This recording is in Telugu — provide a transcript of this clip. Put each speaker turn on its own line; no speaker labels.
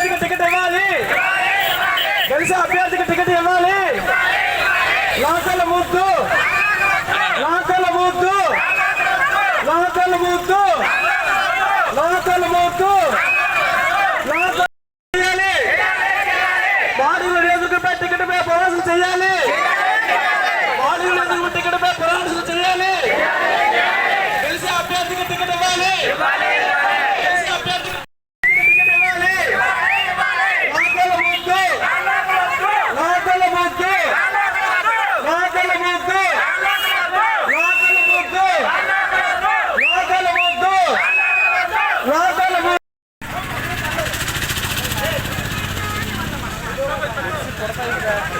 అభ్యర్థికి టికెట్ ఇవ్వాలి. గెలిచే అభ్యర్థికి టికెట్ ఇవ్వాలి. లాకల ముద్దు. లాకల ముద్దు. లాకల ముద్దు. లాకల ముద్దు. లాకల చేయాలి. టికెట్ పై ప్రవేశం చేయాలి? బాడీలో నియోజకవర్గ టికెట్ కొరత